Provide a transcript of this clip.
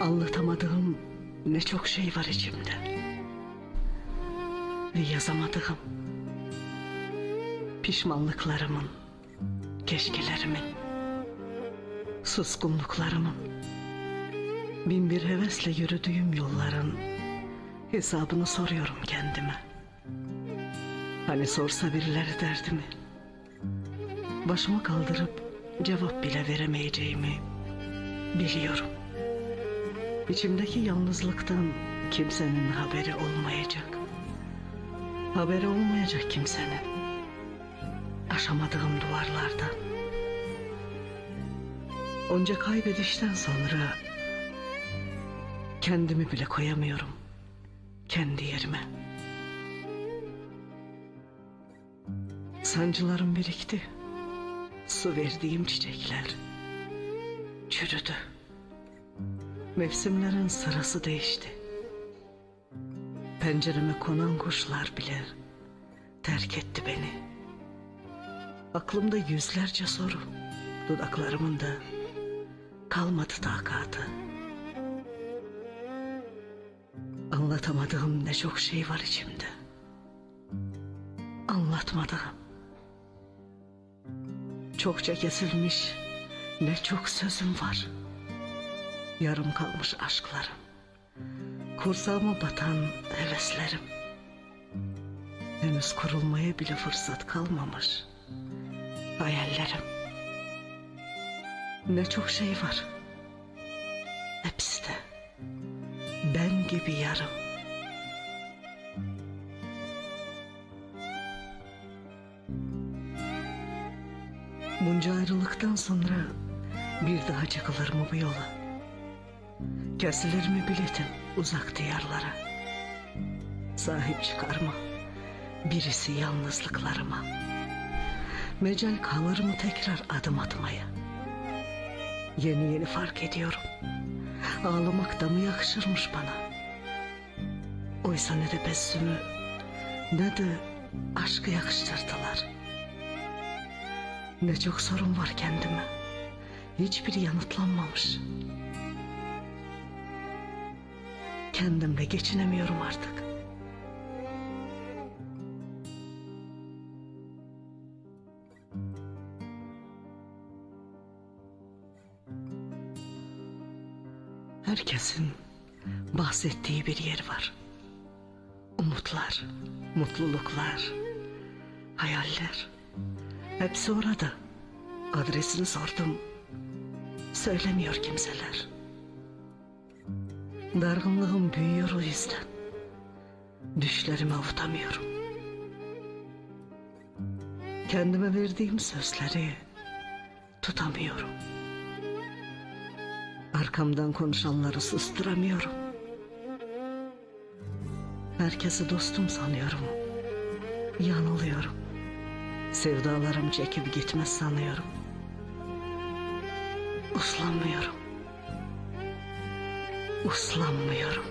Anlatamadığım ne çok şey var içimde. Ve yazamadığım pişmanlıklarımın, keşkelerimin, suskunluklarımın, bin bir hevesle yürüdüğüm yolların hesabını soruyorum kendime. Hani sorsa birileri derdimi, başımı kaldırıp cevap bile veremeyeceğimi biliyorum. İçimdeki yalnızlıktan kimsenin haberi olmayacak. Haberi olmayacak kimsenin. Aşamadığım duvarlardan. Onca kaybedişten sonra kendimi bile koyamıyorum kendi yerime. Sancılarım birikti. Su verdiğim çiçekler çürüdü. Mevsimlerin sırası değişti. Pencereme konan kuşlar bile terk etti beni. Aklımda yüzlerce soru, dudaklarımın da kalmadı takatı. Anlatamadığım ne çok şey var içimde. Anlatmadığım. Çokça kesilmiş ne çok sözüm var. Yarım kalmış aşklarım. Kursağıma batan heveslerim. Henüz kurulmaya bile fırsat kalmamış. Hayallerim. Ne çok şey var. Hepsi de ben gibi yarım. Bunca ayrılıktan sonra bir daha çıkılır mı bu yola? Kesilir mi biletim uzak diyarlara? Sahip çıkarma birisi yalnızlıklarıma. Mecal kalır mı tekrar adım atmaya? Yeni yeni fark ediyorum. Ağlamak da mı yakışırmış bana? Oysa ne de tebessümü ne de aşkı yakıştırdılar. Ne çok sorun var kendime. Hiçbiri yanıtlanmamış. Kendimle geçinemiyorum artık. Herkesin bahsettiği bir yer var. Umutlar, mutluluklar, hayaller. Hepsi orada. Adresini sordum. Söylemiyor kimseler. Dargınlığım büyüyor o yüzden. Düşlerimi avutamıyorum. Kendime verdiğim sözleri tutamıyorum. Arkamdan konuşanları susturamıyorum. Herkesi dostum sanıyorum. Yanılıyorum. Sevdalarım çekip gitmez sanıyorum. Uslanmıyorum. Uslanmıyorum.